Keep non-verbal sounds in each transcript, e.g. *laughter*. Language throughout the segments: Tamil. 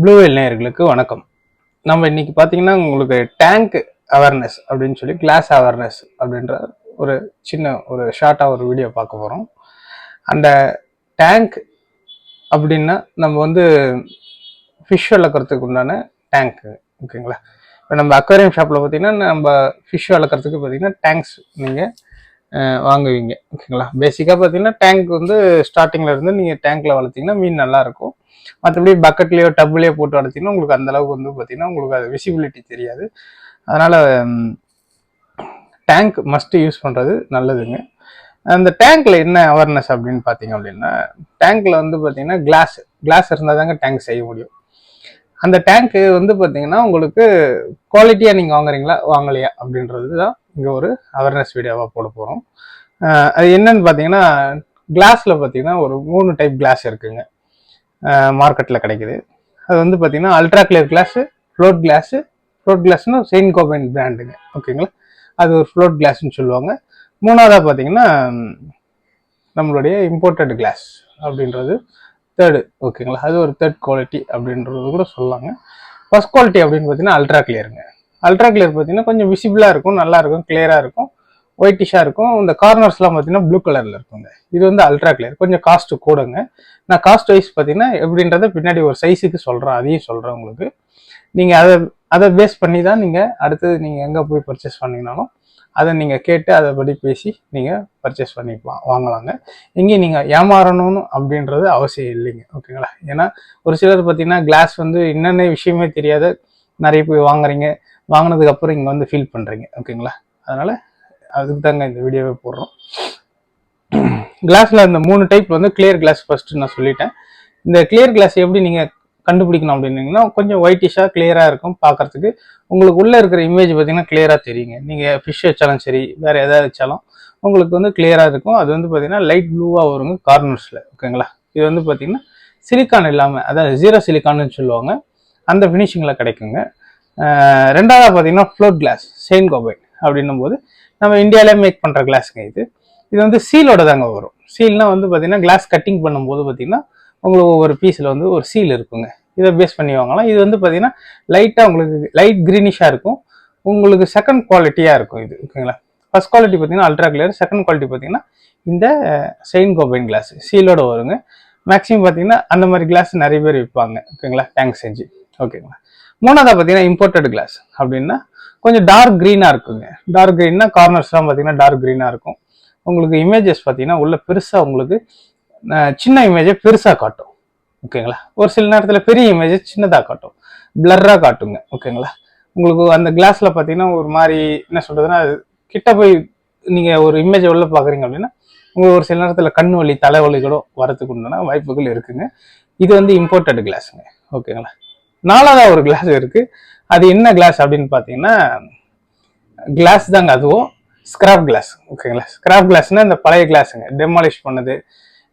ப்ளூவேல் நேயர்களுக்கு வணக்கம். நம்ம இன்னைக்கு பார்த்தீங்கன்னா உங்களுக்கு டேங்க் அவேர்னஸ் அப்படின்னு சொல்லி கிளாஸ் அவேர்னஸ் அப்படின்ற ஒரு சின்ன ஒரு ஷார்ட்டாக ஒரு வீடியோ பார்க்க போகிறோம் அந்த டேங்க் அப்படின்னா நம்ம வந்து ஃபிஷ் வளர்க்குறதுக்கு உண்டான டேங்க்கு ஓகேங்களா இப்போ நம்ம அக்வேரியம் ஷாப்பில் பார்த்தீங்கன்னா நம்ம ஃபிஷ் வளர்க்குறதுக்கு பார்த்தீங்கன்னா டேங்க்ஸ் நீங்கள் வாங்குவீங்க. ஓகேங்களா? பேசிக்காக பார்த்தீங்கன்னா டேங்க் வந்து ஸ்டார்டிங்கில் இருந்து நீங்கள் டேங்க்கில் வளர்த்தீங்கன்னா மீன் நல்லாயிருக்கும். மற்றபடி பக்கெட்லேயோ டப்புலேயோ போட்டு வளர்த்தீங்கன்னா உங்களுக்கு அந்தளவுக்கு வந்து பார்த்தீங்கன்னா உங்களுக்கு அது விசிபிலிட்டி தெரியாது. அதனால் டேங்க் மஸ்ட்டு யூஸ் பண்ணுறது நல்லதுங்க. அந்த டேங்க்ல என்ன அவேர்னஸ் அப்படின்னு பார்த்தீங்க அப்படின்னா டேங்க்ல வந்து பார்த்தீங்கன்னா கிளாஸ் கிளாஸ் இருந்தால் தாங்க டேங்க் செய்ய முடியும். அந்த டேங்க்கு வந்து பார்த்தீங்கன்னா உங்களுக்கு குவாலிட்டியாக நீங்கள் வாங்குறீங்களா? வாங்கலையா? அப்படின்றது தான் இங்கே ஒரு அவேர்னஸ் வீடியோவாக போட போகிறோம் அது என்னன்னு பார்த்தீங்கன்னா கிளாஸில் பார்த்தீங்கன்னா ஒரு மூணு டைப் கிளாஸ் இருக்குங்க. மார்க்கெட்டில் கிடைக்குது. அது வந்து பார்த்தீங்கன்னா ultra clear glass float glass float கிளாஸ்னு Saint Gobain பிராண்டுங்க ஓகேங்களா அது ஒரு ஃப்ளோட் கிளாஸ்னு சொல்லுவாங்க. மூணாவதாக பார்த்தீங்கன்னா நம்மளுடைய இம்போர்ட்டட் கிளாஸ் அப்படின்றது தேர்டு ஓகேங்களா அது ஒரு தேர்ட் குவாலிட்டி அப்படின்றது கூட சொல்லலாங்க ஃபர்ஸ்ட் குவாலிட்டி அப்படின்னு பார்த்தீங்கன்னா அல்ட்ரா கிளியருங்க அல்ட்ரா கிளியர் பார்த்தீங்கன்னா கொஞ்சம் விசிபிளாக இருக்கும் நல்லா இருக்கும் கிளியராக இருக்கும் ஒயிட்டிஷாக இருக்கும். இந்த கார்னர்ஸ்லாம் பார்த்தீங்கன்னா ப்ளூ கலரில் இருக்குங்க. இது வந்து அல்ட்ரா கிளியர் கொஞ்சம் காஸ்ட்டு கூடங்க. நான் காஸ்ட் வைஸ் பார்த்தீங்கன்னா எப்படின்றத பின்னாடி ஒரு சைஸுக்கு சொல்கிறேன் அதையும் சொல்கிறேன் உங்களுக்கு. நீங்கள் அதை அதை பேஸ் பண்ணி தான் நீங்கள் அடுத்தது நீங்கள் எங்கே போய் பர்ச்சேஸ் பண்ணீங்கனாலும் அதை நீங்கள் கேட்டு அதை படி பேசி நீங்கள் பர்ச்சேஸ் பண்ணிக்கலாம் வாங்கலாங்க. எங்கேயும் நீங்கள் ஏமாறணும்னு அப்படின்றது அவசியம் இல்லைங்க ஓகேங்களா? ஏன்னா ஒரு சிலர் பார்த்தீங்கன்னா கிளாஸ் வந்து என்னென்ன விஷயமே தெரியாத நிறைய போய் வாங்குறீங்க வாங்கினதுக்கப்புறம் இங்கே வந்து ஃபீல் பண்ணுறீங்க ஓகேங்களா? அதனால் அதுக்கு தாங்க இந்த வீடியோவே போடுறோம். *clears throat* கிளாஸில் அந்த மூணு டைப் வந்து கிளியர் கிளாஸ் ஃபஸ்ட்டு நான் சொல்லிட்டேன். இந்த கிளியர் கிளாஸ் எப்படி நீங்கள் கண்டுபிடிக்கணும் அப்படின்னீங்கன்னா கொஞ்சம் ஒயிட்டிஷாக கிளியராக இருக்கும் பார்க்கறதுக்கு. உங்களுக்கு உள்ளே இருக்கிற இமேஜ் பார்த்தீங்கன்னா கிளியராக தெரியுங்க. நீங்கள் ஃபிஷ் வச்சாலும் சரி வேறு எதாவது வச்சாலும் உங்களுக்கு வந்து கிளியராக இருக்கும். அது வந்து பார்த்தீங்கன்னா லைட் ப்ளூவாக வருங்க கார்னர்ஸில் ஓகேங்களா? இது வந்து பார்த்தீங்கன்னா சிலிக்கான் இல்லாமல் அதாவது ஜீரோ சிலிக்கான்னு சொல்லுவாங்க. அந்த ஃபினிஷிங்கில் கிடைக்குங்க. ரெண்டாவது பார்த்தீங்கன்னா ஃப்ளோட் கிளாஸ் செயின் கோபைட் அப்படின்னும் போது நம்ம இந்தியாவிலே மேக் பண்ணுற கிளாஸுங்க இது. இது வந்து சீலோட தாங்க வரும். சீல்னால் வந்து பார்த்தீங்கன்னா கிளாஸ் கட்டிங் பண்ணும்போது பார்த்தீங்கன்னா உங்களுக்கு ஒவ்வொரு பீஸில் வந்து ஒரு சீல் இருக்குங்க. இதை பேஸ் பண்ணி வாங்கலாம். இது வந்து பார்த்தீங்கன்னா லைட்டாக உங்களுக்கு லைட் க்ரீனிஷாக இருக்கும். உங்களுக்கு செகண்ட் குவாலிட்டியாக இருக்கும் இது ஓகேங்களா ஃபர்ஸ்ட் குவாலிட்டி பார்த்தீங்கன்னா அல்ட்ரா கிளியர் செகண்ட் குவாலிட்டி பார்த்தீங்கன்னா இந்த செயின் கோபைன் கிளாஸ் சீலோட வருங்க. மேக்ஸிமம் பார்த்தீங்கன்னா அந்த மாதிரி கிளாஸ் நிறைய பேர் விற்பாங்க ஓகேங்களா டேங்க் செஞ்சு ஓகேங்களா மூணாவதாக பார்த்தீங்கன்னா இம்போர்ட்டட் கிளாஸ் அப்படின்னா கொஞ்சம் டார்க் க்ரீனாக இருக்குங்க. டார்க் க்ரீன்னா கார்னர்ஸ்லாம் பார்த்தீங்கன்னா டார்க் க்ரீனாக இருக்கும். உங்களுக்கு இமேஜஸ் பார்த்தீங்கன்னா உள்ள பெருசாக உங்களுக்கு சின்ன இமேஜை பெருசாக காட்டும். ஓகேங்களா? ஒரு சில நேரத்தில் பெரிய இமேஜை சின்னதாக காட்டும். பிளர்ராக காட்டுங்க. ஓகேங்களா? உங்களுக்கு அந்த கிளாஸில் பார்த்தீங்கன்னா ஒரு மாதிரி என்ன சொல்கிறதுனா கிட்ட போய் நீங்கள் ஒரு இமேஜை உள்ள பார்க்குறீங்க அப்படின்னா உங்களுக்கு ஒரு சில நேரத்தில் கண் வலி தலைவலிகளோ வரத்துக்கு உண்டான வாய்ப்புகள் இருக்குங்க. இது வந்து இம்போர்ட்டட் கிளாஸுங்க ஓகேங்களா? நாலாவதாக ஒரு கிளாஸ் இருக்குது அது என்ன கிளாஸ் அப்படின்னு பார்த்தீங்கன்னா கிளாஸ் தாங்க அதுவும் ஸ்கிராப் கிளாஸ் ஓகேங்களா? ஸ்கிராப் கிளாஸ்னா இந்த பழைய கிளாஸுங்க டெமாலிஷ் பண்ணது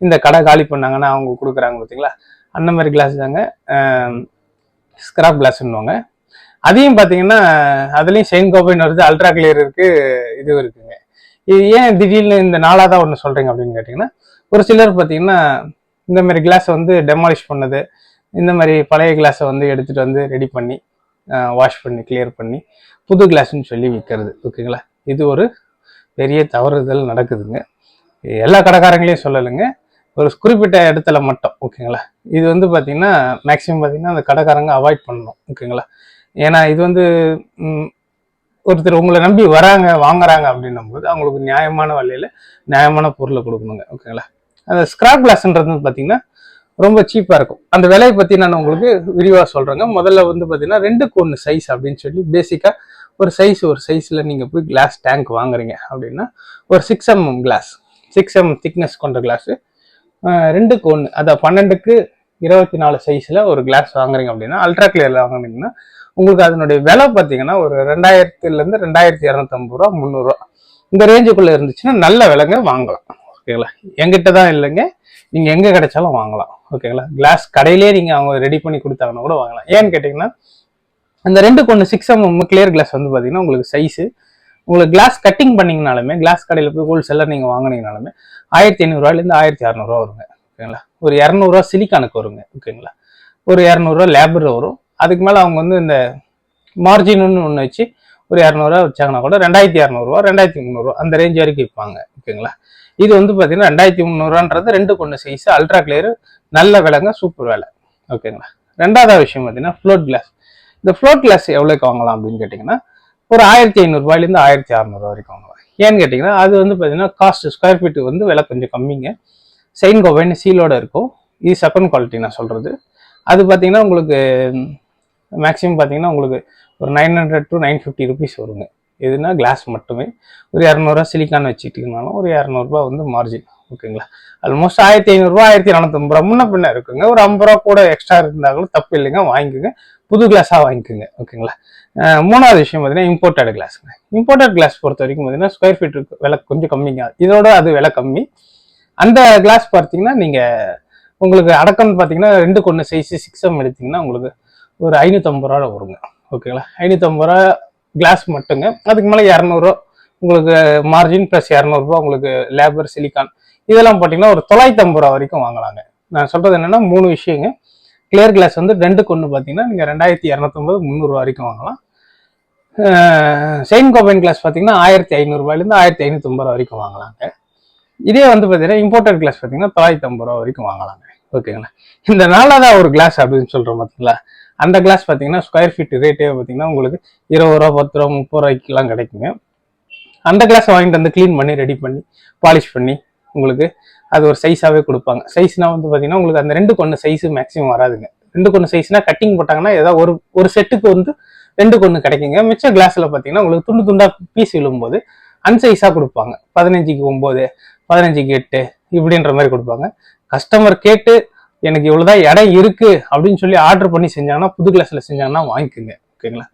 இந்த கடை காலி பண்ணாங்கன்னா அவங்க கொடுக்குறாங்க பார்த்தீங்களா அந்த மாதிரி கிளாஸ் தாங்க. ஸ்கிராப் கிளாஸ்ன்னுவாங்க அதையும் பார்த்தீங்கன்னா அதுலேயும் செயின் கோபைன் வருது அல்ட்ரா கிளியர் இருக்குது இது இருக்குங்க. இது ஏன் திடீர்னு இந்த நாளாக ஒன்று சொல்கிறீங்க அப்படின்னு கேட்டிங்கன்னா ஒரு சிலர் பார்த்தீங்கன்னா இந்த மாதிரி கிளாஸை வந்து டெமாலிஷ் பண்ணது இந்த மாதிரி பழைய கிளாஸை வந்து எடுத்துகிட்டு வந்து ரெடி பண்ணி வாஷ் பண்ணி கிளியர் பண்ணி புது கிளாஸ்ன்னு சொல்லி விற்கிறது ஓகேங்களா இது ஒரு பெரிய தவறுதல் நடக்குதுங்க. எல்லா கடைக்காரங்களையும் சொல்லலைங்க. ஒரு குறிப்பிட்ட இடத்துல மட்டும் ஓகேங்களா? இது வந்து பார்த்தீங்கன்னா மேக்ஸிமம் பார்த்தீங்கன்னா அந்த கடைக்காரங்க அவாய்ட் பண்ணணும் ஓகேங்களா? ஏன்னா இது வந்து ஒருத்தர் உங்களை நம்பி வராங்க வாங்குறாங்க அப்படின்னும் போது அவங்களுக்கு நியாயமான வழியில் நியாயமான பொருளை கொடுக்கணுங்க ஓகேங்களா? அந்த ஸ்கிராப் கிளாஸ்ன்றது பார்த்தீங்கன்னா ரொம்ப சீப்பாக இருக்கும். அந்த விலையை பற்றி நான் உங்களுக்கு விரிவாக சொல்கிறேங்க முதல்ல வந்து பார்த்தீங்கன்னா ரெண்டுக்கு ஒன்று சைஸ் அப்படின்னு சொல்லி பேசிக்காக ஒரு சைஸ் ஒரு சைஸில் நீங்கள் போய் கிளாஸ் டேங்க் வாங்குறீங்க அப்படின்னா ஒரு six MM glass six MM thickness கொண்ட கிளாஸு ரெண்டுக்கு ஒன்று அதான் பன்னெண்டுக்கு இருபத்தி நாலு சைஸில் ஒரு கிளாஸ் வாங்குறீங்க அப்படின்னா அல்ட்ரா கிளியரில் வாங்குனீங்கன்னா உங்களுக்கு அதனுடைய விலை பார்த்தீங்கன்னா ஒரு ரெண்டாயிரத்துலேருந்து ரெண்டாயிரத்தி இரநூத்தம்பது ரூபா முந்நூறுரூவா இந்த ரேஞ்சுக்குள்ளே இருந்துச்சுன்னா நல்ல விலைங்க வாங்கலாம். ஓகேங்களா எங்கிட்ட தான் இல்லைங்க. நீங்கள் எங்கே கிடைச்சாலும் வாங்கலாம். ஓகேங்களா கிளாஸ் கடையிலே நீங்கள் அவங்க ரெடி பண்ணி கொடுத்தாங்கன்னா கூட வாங்கலாம். ஏன்னு கேட்டிங்கன்னா அந்த ரெண்டு கொண்டு சிக்ஸ் எம்எம் கிளியர் கிளாஸ் வந்து பார்த்தீங்கன்னா உங்களுக்கு சைஸு உங்களுக்கு கிளாஸ் கட்டிங் பண்ணீங்கனாலுமே கிளாஸ் கடையில் போய் ஹோல்சேலர் நீங்கள் வாங்கினீங்கனாலுமே ஆயிரத்தி ஐநூறுரூவாலேருந்து ஆயிரத்தி அறநூறுவா வருங்க. ஓகேங்களா ஒரு இரநூறுவா சிலிக்கானுக்கு வருங்க. ஓகேங்களா ஒரு இரநூறுவா லேபர் வரும். அதுக்கு மேலே அவங்க வந்து இந்த மார்ஜின்னு ஒன்று வச்சு ஒரு இரநூறுவா வச்சாங்கன்னா கூட ரெண்டாயிரத்தி இரநூறுவா ரெண்டாயிரத்தி முந்நூறுவா அந்த ரேஞ்ச் வரைக்கும் விற்பாங்க. ஓகேங்களா இது வந்து பார்த்தீங்கன்னா ரெண்டாயிரத்தி முந்நூறுவான்றது ரெண்டு கொண்டு சைஸ் அல்ட்ரா கிளியர் நல்ல விலைங்க சூப்பர் விலை. ஓகேங்களா ரெண்டாவது விஷயம் பார்த்தீங்கன்னா ஃப்ளோட் கிளாஸ் இந்த ஃப்ளோட் கிளாஸ் எவ்வளோக்கு வாங்கலாம் அப்படின்னு கேட்டிங்கன்னா ஒரு ஆயிரத்தி ஐநூறுரூவாயிலேருந்து ஆயிரத்தி அறநூறுவா வரைக்கும் வாங்கலாம் ஏன்னு கேட்டிங்கன்னா அது வந்து பார்த்தீங்கன்னா காஸ்ட் ஸ்கொயர் ஃபீட்டு வந்து விலை கொஞ்சம் கம்மிங்க. செயின் கோவைன்னு சீலோட இருக்கும். இது செகண்ட் குவாலிட்டி நான் சொல்கிறது அது பார்த்தீங்கன்னா உங்களுக்கு மேக்ஸிமம் பார்த்தீங்கன்னா உங்களுக்கு ஒரு nine hundred to nine fifty rupees வருங்க. எதுனா கிளாஸ் மட்டுமே. ஒரு இரநூறுவா சிலிக்கான் வச்சுக்கிட்டிங்கனாலும் ஒரு இரநூறுபா வந்து மார்ஜின் ஓகேங்களா ஆல்மோஸ்ட் ஆயிரத்தி ஐநூறுரூவா ஆயிரத்தி இரநூத்தம்பது ரூபா முன்ன பின்ன இருக்குங்க. ஒரு ஐம்பது ரூபா கூட எக்ஸ்ட்ரா இருந்தாலும் தப்பு இல்லைங்க. வாங்கிக்கோங்க. புது கிளாஸாக வாங்கிக்கோங்க. ஓகேங்களா? மூணாவது விஷயம் பார்த்தீங்கன்னா இம்போர்ட்டட் கிளாஸுங்க இம்போர்ட்டட் கிளாஸ் பொறுத்த வரைக்கும் பார்த்தீங்கன்னா ஸ்கொயர் ஃபீட் விலை கொஞ்சம் கம்மிங்க. இதோட அது விலை கம்மி. அந்த கிளாஸ் பார்த்தீங்கன்னா நீங்கள் உங்களுக்கு அடக்கம்னு பார்த்தீங்கன்னா ரெண்டு கொண்டு சைஸ் சிக்ஸ் எம் எடுத்தீங்கன்னா உங்களுக்கு ஒரு ஐநூற்றம்பது ரூபா வருங்க. ஓகேங்களா? ஐநூற்றம்பது ரூபா கிளாஸ் மட்டுங்க. அதுக்கு மேலே இரநூறுவா உங்களுக்கு மார்ஜின் ப்ளஸ் இரநூறுபா உங்களுக்கு லேபர் சிலிக்கான் இதெல்லாம் பார்த்தீங்கன்னா ஒரு தொள்ளாயிரத்தி ஐம்பது ரூபா வரைக்கும் வாங்கலாங்க. நான் சொல்றது என்னன்னா மூணு விஷயங்க. கிளியர் கிளாஸ் வந்து ரெண்டுக்கு ஒன்று பார்த்தீங்கன்னா நீங்கள் ரெண்டாயிரத்தி இரநூத்தொம்பது முந்நூறுரூவா வரைக்கும் வாங்கலாம். செயின் கோபைன் கிளாஸ் பார்த்தீங்கன்னா ஆயிரத்தி ஐநூறுரூவாயிலேருந்து ஆயிரத்தி ஐநூற்றம்பது ரூபா வரைக்கும் வாங்கலாங்க. இதே வந்து பார்த்தீங்கன்னா இம்போர்ட்டட் கிளாஸ் பார்த்தீங்கன்னா தொள்ளாயிரத்தி ஐம்பது ரூபா வரைக்கும் வாங்கலாங்க. ஓகேங்களா இந்த நாலாவதா ஒரு கிளாஸ் அப்படின்னு சொல்கிறோம் பார்த்தீங்களா அந்த கிளாஸ் பார்த்தீங்கன்னா ஸ்கொயர் ஃபீட் ரேட்டே பார்த்தீங்கன்னா உங்களுக்கு இருபது ரூபா பத்து ரூபா முப்பது ரூபாய்க்குலாம் கிடைக்குங்க. அந்த கிளாஸை வாங்கிட்டு வந்து க்ளீன் பண்ணி ரெடி பண்ணி பாலிஷ் பண்ணி உங்களுக்கு அது ஒரு சைஸாகவே கொடுப்பாங்க. சைஸ்னா வந்து பார்த்தீங்கன்னா உங்களுக்கு அந்த ரெண்டு கொண்டு சைஸு மேக்ஸிமம் வராதுங்க. ரெண்டு கொண்டு சைஸ்னா கட்டிங் போட்டாங்கன்னா ஏதாவது ஒரு ஒரு செட்டுக்கு வந்து ரெண்டு கொண்டு கிடைக்குங்க. மிச்ச கிளாஸில் பார்த்தீங்கன்னா உங்களுக்கு துண்டு துண்டாக பீஸ் விழும்போது அன்சைஸாக கொடுப்பாங்க. பதினஞ்சுக்கு ஒம்பது பதினஞ்சுக்கு எட்டு இப்படின்ற மாதிரி கொடுப்பாங்க. கஸ்டமர் கேட்டு எனக்கு இவ்வளோதான் இடம் இருக்குது அப்படின்னு சொல்லி ஆர்டர் பண்ணி செஞ்சாங்கன்னா புது கிளாஸில் செஞ்சாங்கன்னா வாங்கிக்கோங்க. ஓகேங்களா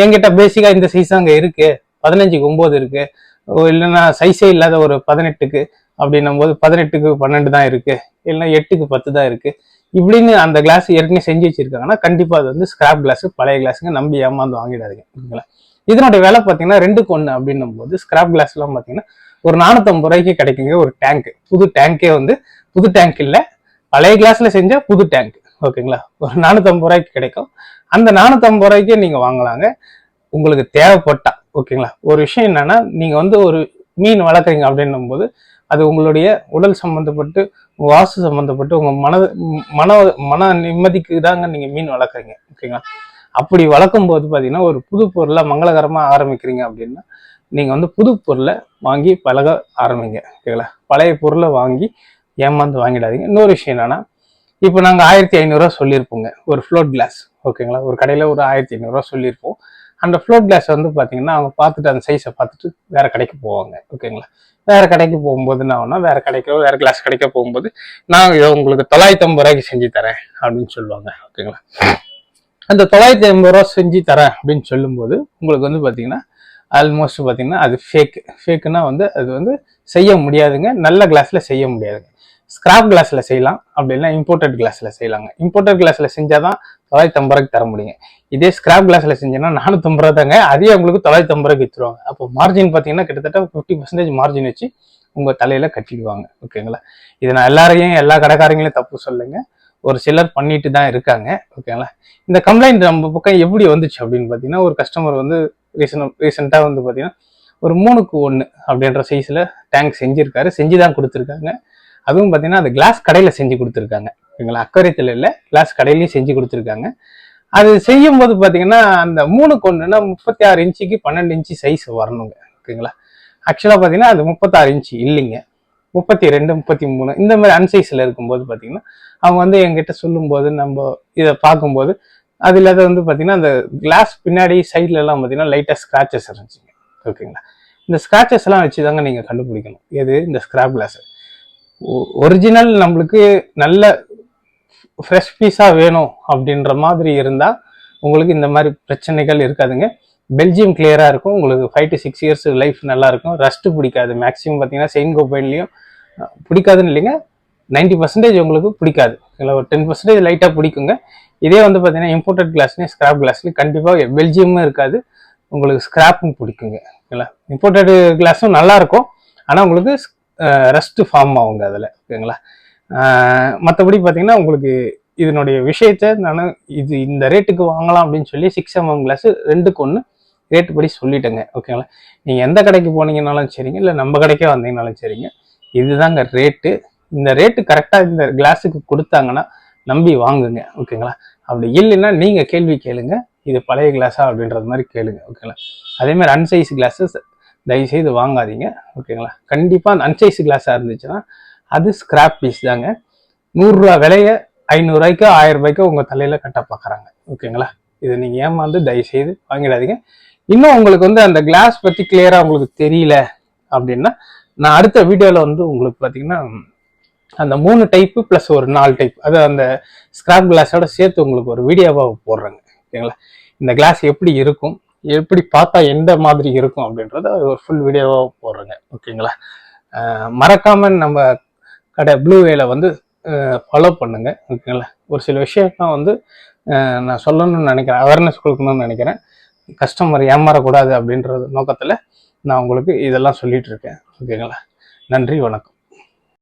என்கிட்ட பேசிக்காக இந்த சைஸ் அங்கே இருக்குது பதினஞ்சுக்கு ஒம்பது இருக்குது ஓ, இல்லைன்னா சைஸே இல்லாத ஒரு பதினெட்டுக்கு அப்படின்னும் போது பதினெட்டுக்கு பன்னெண்டு தான் இருக்கு. இல்லைன்னா எட்டுக்கு பத்து தான் இருக்கு. இப்படின்னு அந்த கிளாஸ் ஏற்கனவே செஞ்சு வச்சிருக்காங்கன்னா கண்டிப்பா அது வந்து ஸ்கிராப் கிளாஸ் பழைய கிளாஸுங்க நம்பி ஏமாந்து வாங்கிடாதீங்க. ஓகேங்களா? இதனுடைய விலை பார்த்தீங்கன்னா ரெண்டுக்கு ஒன்று அப்படின்னும் போது ஸ்கிராப் கிளாஸ்லாம் பார்த்தீங்கன்னா ஒரு நானூற்றம்பது ரூபாய்க்கு கிடைக்குங்க ஒரு டேங்க் புது டேங்கே வந்து புது டேங்க் இல்லை. பழைய கிளாஸ்ல செஞ்ச புது டேங்க் ஓகேங்களா? ஒரு நானூற்றம்பது ரூபாய்க்கு கிடைக்கும். அந்த நானூற்றம்பது ரூபாய்க்கே நீங்கள் வாங்கலாங்க. உங்களுக்கு தேவைப்பட்டா. ஓகேங்களா? ஒரு விஷயம் என்னன்னா நீங்கள் வந்து ஒரு மீன் வளர்க்குறீங்க அப்படின்னும் போது அது உங்களுடைய உடல் சம்மந்தப்பட்டு உங்கள் வாசு சம்மந்தப்பட்டு உங்கள் மன மன மன நிம்மதிக்கு தாங்க நீங்கள் மீன் வளர்க்குறீங்க ஓகேங்களா? அப்படி வளர்க்கும் போது பார்த்தீங்கன்னா ஒரு புது பொருளை மங்களகரமாக ஆரம்பிக்கிறீங்க அப்படின்னா நீங்கள் வந்து புது பொருளை வாங்கி பழக ஆரம்பிங்க ஓகேங்களா? பழைய பொருளை வாங்கி ஏமாந்து வாங்கிடாதீங்க. இன்னொரு விஷயம் என்னென்னா இப்போ நாங்கள் ஆயிரத்தி ஐநூறுரூவா சொல்லியிருப்போங்க ஒரு ஃப்ளோட் கிளாஸ் ஓகேங்களா? ஒரு கடையில் ஒரு ஆயிரத்தி ஐநூறுரூவா சொல்லியிருப்போம். அந்த ஃப்ளோட் கிளாஸ் வந்து பார்த்தீங்கன்னா அவங்க பார்த்துட்டு அந்த சைஸை பார்த்துட்டு வேற கடைக்கு போவாங்க. ஓகேங்களா வேற கடைக்கு போகும்போது என்ன ஆகும்னா வேற கடைக்கோ வேற கிளாஸ் கடைக்க போகும்போது நான் இதை உங்களுக்கு தொள்ளாயிரத்தி ஐம்பது ரூபாய்க்கு செஞ்சு தரேன் அப்படின்னு சொல்லுவாங்க. ஓகேங்களா அந்த தொள்ளாயிரத்தி ஐம்பது ரூபா செஞ்சு தரேன் அப்படின்னு சொல்லும்போது உங்களுக்கு வந்து பார்த்தீங்கன்னா ஆல்மோஸ்ட் பார்த்தீங்கன்னா அது ஃபேக் ஃபேக்குன்னா வந்து அது வந்து செய்ய முடியாதுங்க. நல்ல கிளாஸில் செய்ய முடியாதுங்க. ஸ்கிராப் கிளாஸில் செய்யலாம். அப்படி இல்லைன்னா இம்போர்ட்டட் கிளாஸில் செய்யலாங்க. இம்போர்ட்டட் கிளாஸில் செஞ்சால் தான் தொள்ளாயிரத்தி ஐம்பது ரூபாய்க்கு தர முடியுங்க. இதே ஸ்கிராப் கிளாஸில் செஞ்சேன்னா நானூற்றம்பது ரூபா தாங்க. அதே உங்களுக்கு தொள்ளாயிரத்தி ஐம்பது ரூபாய்க்கு விற்றுருவாங்க அப்போ மார்ஜின் பார்த்தீங்கன்னா கிட்டத்தட்ட ஃபிஃப்டி பர்சன்டேஜ் மார்ஜின் வச்சு உங்கள் தலையில் கட்டிடுவாங்க. ஓகேங்களா? இது நான் எல்லாரையும் எல்லா கடைக்காரங்களையும் தப்பு சொல்லுங்க. ஒரு சிலர் பண்ணிட்டு தான் இருக்காங்க. ஓகேங்களா? இந்த கம்ப்ளைண்ட் நம்ம பக்கம் எப்படி வந்துச்சு அப்படின்னு பார்த்தீங்கன்னா ஒரு கஸ்டமர் வந்து ரீசன் ரீசெண்டாக வந்து பார்த்தீங்கன்னா ஒரு மூணுக்கு ஒன்று அப்படின்ற சைஸில் டேங்க் செஞ்சுருக்காரு. செஞ்சு தான் கொடுத்துருக்காங்க. அதுவும் பார்த்தீங்கன்னா அது கிளாஸ் கடையில் செஞ்சு கொடுத்துருக்காங்க. ஓகேங்களா அக்கறைத்தில் இல்லை கிளாஸ் கடையிலையும் செஞ்சு கொடுத்துருக்காங்க. அது செய்யும் போது பார்த்தீங்கன்னா அந்த மூணு ஒன்றுனா முப்பத்தி ஆறு இன்ச்சுக்கு பன்னெண்டு இன்ச்சு சைஸ் வரணுங்க ஓகேங்களா? ஆக்சுவலாக பார்த்தீங்கன்னா அது முப்பத்தாறு இன்ச்சு இல்லைங்க. முப்பத்தி ரெண்டு முப்பத்தி மூணு இந்த மாதிரி அன்சைஸில் இருக்கும்போது பார்த்தீங்கன்னா அவங்க வந்து என்கிட்ட சொல்லும்போது நம்ம இதை பார்க்கும்போது அது இல்லாத வந்து பார்த்தீங்கன்னா அந்த கிளாஸ் பின்னாடி சைட்லலாம் பார்த்தீங்கன்னா லைட்டாக ஸ்க்ராச்சஸ் இருந்துச்சுங்க ஓகேங்களா? இந்த ஸ்க்ராச்சஸ்லாம் வச்சு தாங்க நீங்கள் கண்டுபிடிக்கணும். எது? இந்த ஸ்க்ராப் கிளாஸ் ஒரிஜினல் நம்மளுக்கு நல்ல ஃப்ரெஷ் பீஸாக வேணும் அப்படின்ற மாதிரி இருந்தால் உங்களுக்கு இந்த மாதிரி பிரச்சனைகள் இருக்காதுங்க. பெல்ஜியம் கிளியராக இருக்கும். உங்களுக்கு five to six years life நல்லாயிருக்கும். ரஸ்ட்டு பிடிக்காது. மேக்ஸிமம் பார்த்தீங்கன்னா செயின் கோபைன்லையும் பிடிக்காதுன்னு இல்லைங்க. நைன்டி பர்சன்டேஜ் உங்களுக்கு பிடிக்காது. இல்லை ஒரு டென் பர்சன்டேஜ் லைட்டாக பிடிக்குங்க. இதே வந்து பார்த்தீங்கன்னா இம்போர்ட்டட் கிளாஸ்லேயும் ஸ்கிராப் கிளாஸ்லையும் கண்டிப்பாக பெல்ஜியமும் இருக்காது. உங்களுக்கு ஸ்கிராப்பும் பிடிக்குங்க. இல்லை இம்போர்ட்டட் கிளாஸும் நல்லாயிருக்கும். ஆனால் உங்களுக்கு ரஸ்ட் ஃபார்ம் ஆகுங்க அதில் ஓகேங்களா? மற்றபடி பார்த்தீங்கன்னா உங்களுக்கு இதனுடைய விஷயத்த நான் இது இந்த ரேட்டுக்கு வாங்கலாம் அப்படின்னு சொல்லி சிக்ஸ் எம்எம் கிளாஸ் ரெண்டுக்கு ஒன்று ரேட்டு படி சொல்லிட்டேங்க ஓகேங்களா? நீங்கள் எந்த கடைக்கு போனீங்கனாலும் சரிங்க இல்லை நம்ம கடைக்கே வந்தீங்கனாலும் சரிங்க. இதுதாங்க ரேட்டு இந்த ரேட்டு கரெக்டாக இந்த கிளாஸுக்கு கொடுத்தாங்கன்னா நம்பி வாங்குங்க ஓகேங்களா? அப்படி இல்லைன்னா நீங்கள் கேள்வி கேளுங்க இது பழைய கிளாஸா அப்படின்றது மாதிரி கேளுங்க ஓகேங்களா? அதே மாதிரி அன்சைஸ் கிளாஸஸ் தயவுசெய்து வாங்காதீங்க. ஓகேங்களா? கண்டிப்பாக அந்த அன்சைஸ் கிளாஸாக இருந்துச்சுன்னா அது ஸ்கிராப் பீஸ் தாங்க. நூறுரூவா விலையை ஐநூறுரூவாய்க்கோ ஆயிரம் ரூபாய்க்கோ உங்கள் தலையில் கட்ட பார்க்குறாங்க ஓகேங்களா? இதை நீங்கள் ஏமாந்து தயவுசெய்து வாங்கிடாதீங்க. இன்னும் உங்களுக்கு வந்து அந்த கிளாஸ் பற்றி கிளியராக உங்களுக்கு தெரியல அப்படின்னா நான் அடுத்த வீடியோவில் வந்து உங்களுக்கு பார்த்தீங்கன்னா அந்த மூணு டைப்பு ப்ளஸ் ஒரு நாலு டைப் அது அந்த ஸ்கிராப் கிளாஸோட சேர்த்து உங்களுக்கு ஒரு வீடியோவாக போடுறேங்க. ஓகேங்களா? இந்த கிளாஸ் எப்படி இருக்கும்? எப்படி பார்த்தா எந்த மாதிரி இருக்கும் அப்படின்றத ஒரு ஃபுல் வீடியோவாக போடுறேங்க. ஓகேங்களா? மறக்காம நம்ம கடை ப்ளூ வேல வந்து ஃபாலோ பண்ணுங்க. ஓகேங்களா? ஒரு சில விஷயம்லாம் வந்து நான் சொல்லணும்னு நினைக்கிறேன். அவேர்னஸ் கொடுக்கணும்னு நினைக்கிறேன். கஸ்டமர் ஏமாறக்கூடாது அப்படின்றது நோக்கத்தில் நான் உங்களுக்கு இதெல்லாம் சொல்லிட்டு இருக்கேன். ஓகேங்களா? நன்றி வணக்கம்.